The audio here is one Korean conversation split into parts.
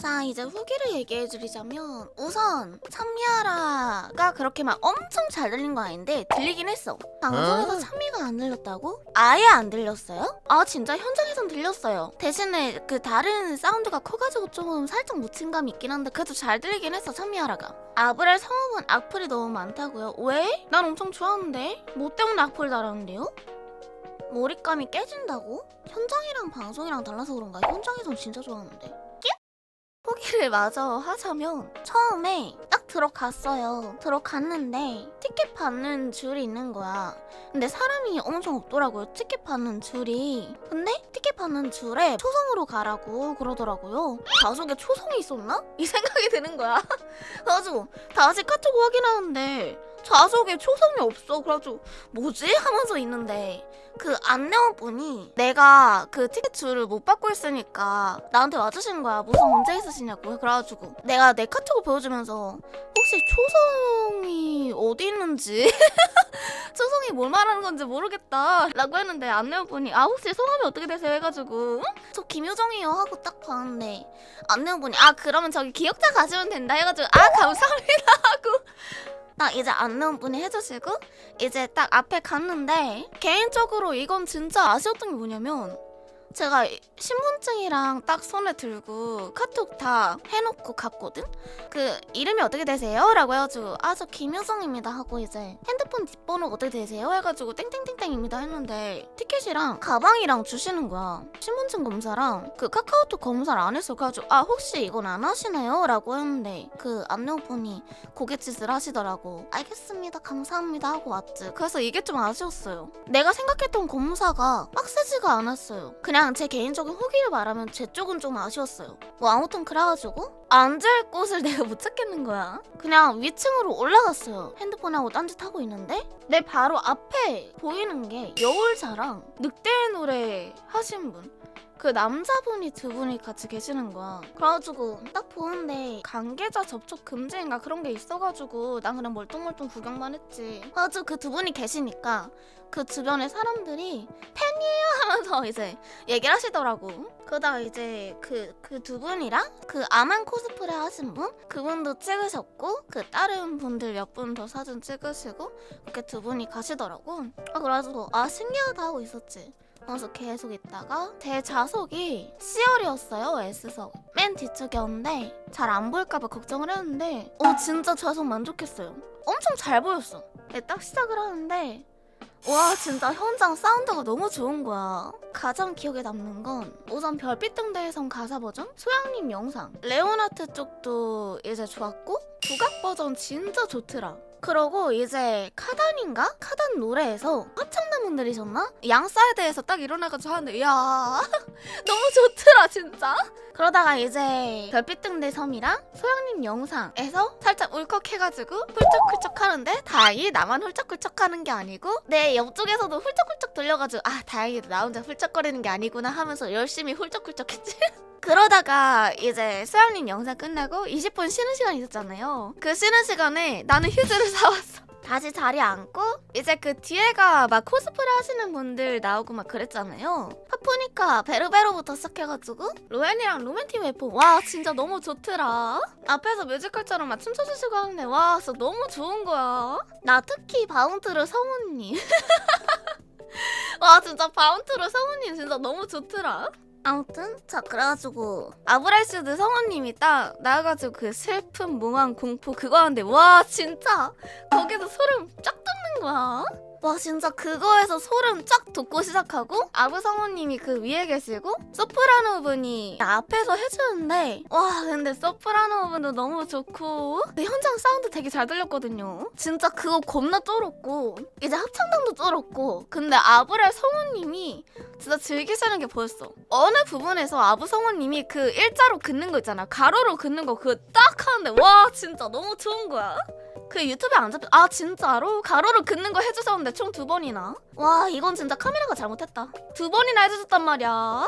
자 이제 후기를 얘기해드리자면 우선 찬미아라가 그렇게 막 엄청 잘 들린 거 아닌데 들리긴 했어 방송에서 어? 찬미가 안 들렸다고? 아예 안 들렸어요? 아 진짜 현장에선 들렸어요 대신에 그 다른 사운드가 커가지고 조금 살짝 묻힌 감이 있긴 한데 그래도 잘 들리긴 했어 찬미아라가 아브렐 성우분 악플이 너무 많다고요? 왜? 난 엄청 좋아하는데 뭐 때문에 악플 달았는데요? 몰입감이 깨진다고? 현장이랑 방송이랑 달라서 그런가? 현장에선 진짜 좋아하는데 포기를 마저 하자면 처음에 딱 들어갔어요. 들어갔는데 티켓 받는 줄이 있는 거야. 근데 사람이 엄청 없더라고요. 티켓 받는 줄이. 근데 티켓 받는 줄에 초성으로 가라고 그러더라고요. 좌석에 초성이 있었나? 이 생각이 드는 거야. 그래가지고 다시 카톡 확인하는데 좌석에 초성이 없어. 그래가지고 뭐지? 하면서 있는데 그 안내원분이 내가 그 티켓 줄을 못 받고 있으니까 나한테 와주신 거야. 무슨 문제 있으시냐고. 그래가지고 내가 내 카톡을 보여주면서 혹시 초성이 어디 있는지 초성이 뭘 말하는 건지 모르겠다 라고 했는데 안내원분이 아 혹시 성함이 어떻게 되세요 해가지고 응? 저 김효정이요 하고 딱 봤는데 안내원분이 아 그러면 저기 기억자 가시면 된다 해가지고 아 감사합니다 하고 딱 이제 안내원분이 해주시고 이제 딱 앞에 갔는데 개인적으로 이건 진짜 아쉬웠던 게 뭐냐면 제가 이- 신분증이랑 딱 손에 들고 카톡 다 해놓고 갔거든? 그 이름이 어떻게 되세요? 라고 해가지고 아 저 김효성입니다 하고 이제 핸드폰 뒷번호 어떻게 되세요? 해가지고 땡땡땡땡입니다 했는데 티켓이랑 가방이랑 주시는 거야 신분증 검사랑 그 카카오톡 검사를 안 했어 그래가지고 아 혹시 이건 안 하시나요? 라고 했는데 그 안내원분이 고갯짓을 하시더라고 알겠습니다 감사합니다 하고 왔지 그래서 이게 좀 아쉬웠어요 내가 생각했던 검사가 빡세지가 않았어요 그냥 제 개인적인 후기를 말하면 제 쪽은 좀 아쉬웠어요. 뭐 아무튼 그래가지고 앉을 곳을 내가 못 찾겠는 거야. 그냥 위층으로 올라갔어요. 핸드폰하고 딴짓하고 있는데 내 바로 앞에 보이는 게 여울자랑 늑대의 노래 하신 분 그 남자분이 두 분이 같이 계시는 거야. 그래가지고 딱 보는데 관계자 접촉 금지인가 그런 게 있어가지고 난 그냥 멀뚱멀뚱 구경만 했지. 그래가지고 그 두 분이 계시니까 그 주변에 사람들이 팬이에요 하면서 이제 얘기를 하시더라고. 그러다가 이제 그 그 두 분이랑 그 아만 코스프레 하신 분 그분도 찍으셨고 그 다른 분들 몇 분 더 사진 찍으시고 이렇게 두 분이 가시더라고. 아 그래가지고 아 신기하다 하고 있었지. 그래서 계속 있다가 제 좌석이 C열이었어요 S석. 맨 뒤쪽이었는데 잘 안 보일까봐 걱정을 했는데 어 진짜 좌석 만족했어요. 엄청 잘 보였어. 네, 딱 시작을 하는데 와 진짜 현장 사운드가 너무 좋은 거야. 가장 기억에 남는 건 우선 별빛 등대에선 가사 버전? 소양님 영상. 레오나트 쪽도 이제 좋았고 국악 버전 진짜 좋더라 그러고 이제 카단인가? 카단 노래에서 합창단분들이셨나? 양 사이드에서 딱 일어나가지고 하는데 이야 너무 좋더라 진짜 그러다가 이제 별빛 등대 섬이랑 소양님 영상에서 살짝 울컥해가지고 훌쩍훌쩍 하는데 다행히 나만 훌쩍훌쩍 하는 게 아니고 내 옆쪽에서도 훌쩍훌쩍 들려가지고 아 다행이다 나 혼자 훌쩍거리는 게 아니구나 하면서 열심히 훌쩍훌쩍 했지 그러다가 이제 수양님 영상 끝나고 20분 쉬는 시간 있었잖아요. 그 쉬는 시간에 나는 휴지를 사왔어. 다시 자리에 앉고 이제 그 뒤에가 막 코스프레 하시는 분들 나오고 막 그랬잖아요. 파푸니카 베르베로부터 시작해가지고 로엔이랑 로맨틱 웨포 와 진짜 너무 좋더라. 앞에서 뮤지컬처럼 막 춤춰주시고 하는데 와 진짜 너무 좋은 거야. 나 특히 바운트르 성우님. 와 진짜 바운트르 성우님 진짜 너무 좋더라. 아무튼 자 그래가지고. 아브라이스드 성우님이 딱 나와가지고 그 슬픔 몽환 공포 그거 하는데 와 진짜! 거기서 소름 쫙 돋는 거야 와 진짜 그거에서 소름 쫙 돋고 시작하고 아브 성우님이 그 위에 계시고 소프라노 분이 앞에서 해주는데 와 근데 소프라노 분도 너무 좋고 그 현장 사운드 되게 잘 들렸거든요 진짜 그거 겁나 쩔었고 이제 합창단도 쩔었고 근데 아브렐 성우님이 진짜 즐기시는 게 보였어. 어느 부분에서 아부 성우님이 그 일자로 긋는 거 있잖아. 가로로 긋는 거 그거 딱 하는데 와 진짜 너무 좋은 거야. 그 유튜브에 안 잡혀. 아 진짜로 가로로 긋는 거 해주셨는데 총 두 번이나. 와 이건 진짜 카메라가 잘못했다. 두 번이나 해주셨단 말이야.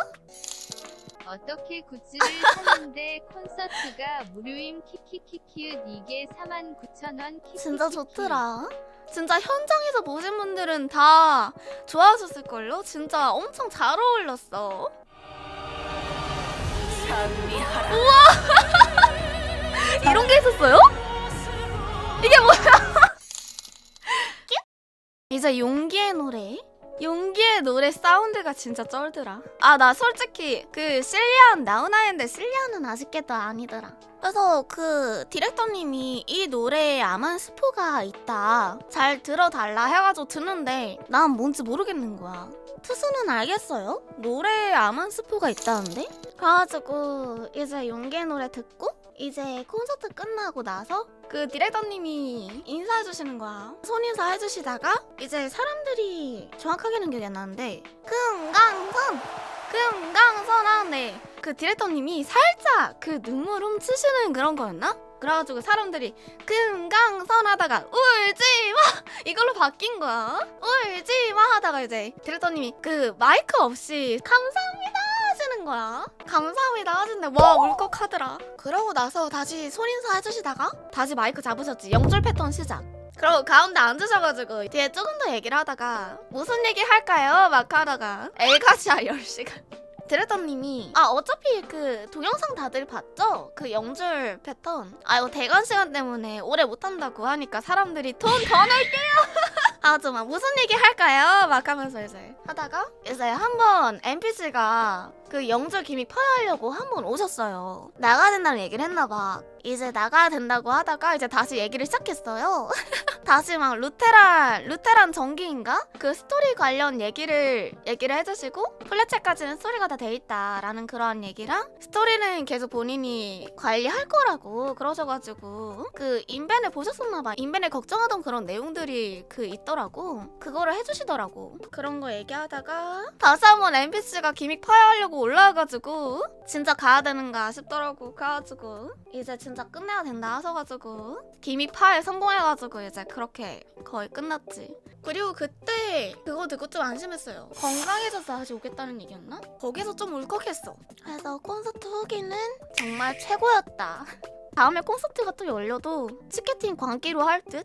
어떻게 굿즈를 샀는데 콘서트가 무료임 키키키키읒 이게 49,000원 키키키키 진짜 좋더라. 진짜 현장에서 보신 분들은 다 좋아하셨을걸요? 진짜 엄청 잘 어울렸어. 우와! 이런 게 있었어요? 이게 뭐야? 이제 용기의 노래. 용기의 노래 사운드가 진짜 쩔더라. 아, 나 솔직히 그 실리안 나훈아인데 실리안은 아쉽게도 아니더라. 그래서 그 디렉터님이 이 노래에 암한 스포가 있다. 잘 들어달라 해가지고 듣는데 난 뭔지 모르겠는 거야. 투수는 알겠어요? 노래에 암한 스포가 있다는데? 그래가지고 이제 용기의 노래 듣고 이제 콘서트 끝나고 나서 그 디렉터님이 인사해 주시는 거야. 손인사 해주시다가 이제 사람들이 정확하게는 기억이 안 나는데 금강선 금강선 하는데 그 디렉터님이 살짝 그 눈물 훔치시는 그런 거였나? 그래가지고 사람들이 금강선 하다가 울지 마 이걸로 바뀐 거야. 울지 마 하다가 이제 디렉터님이 그 마이크 없이 감사합니다 하시는 거야. 감사합니다 하시는데 와 울컥하더라. 그러고 나서 다시 손인사 해주시다가 다시 마이크 잡으셨지. 영절 패턴 시작. 그리고 가운데 앉으셔가지고 뒤에 조금 더 얘기를 하다가 무슨 얘기 할까요? 막 하다가 엘가시아 10시간 디렉터님이 아 어차피 그 동영상 다들 봤죠? 그 영줄 패턴 아 이거 대관 시간 때문에 오래 못한다고 하니까 사람들이 돈 더 낼게요 아주 막 무슨 얘기 할까요? 막 하면서 이제 하다가 이제 한번 NPC가 그 영절 기믹 파하려고 한 번 오셨어요. 나가야 된다는 얘기를 했나봐. 이제 나가야 된다고 하다가 이제 다시 얘기를 시작했어요. 다시 막 루테란 루테란 전기인가? 그 스토리 관련 얘기를 얘기를 해주시고 플랫챗까지는 스토리가 다 돼 있다라는 그러한 얘기랑 스토리는 계속 본인이 관리할 거라고 그러셔가지고 그 인벤을 보셨었나봐. 인벤을 걱정하던 그런 내용들이 그 있더라고. 그거를 해주시더라고. 그런 거 얘기하다가 다시 한번 NPC가 기믹 파야하려고 올라와가지고 진짜 가야 되는가 싶더라고 그래가지고 이제 진짜 끝내야 된다 하셔가지고 기믹 파에 성공해가지고 이제 그렇게 거의 끝났지. 그리고 그때 그거 듣고 좀 안심했어요. 건강해져서 다시 오겠다는 얘기였나? 거기서 좀 울컥했어. 그래서 콘서트 후기는 정말 최고였다. 다음에 콘서트가 또 열려도 티켓팅 광기로 할 듯?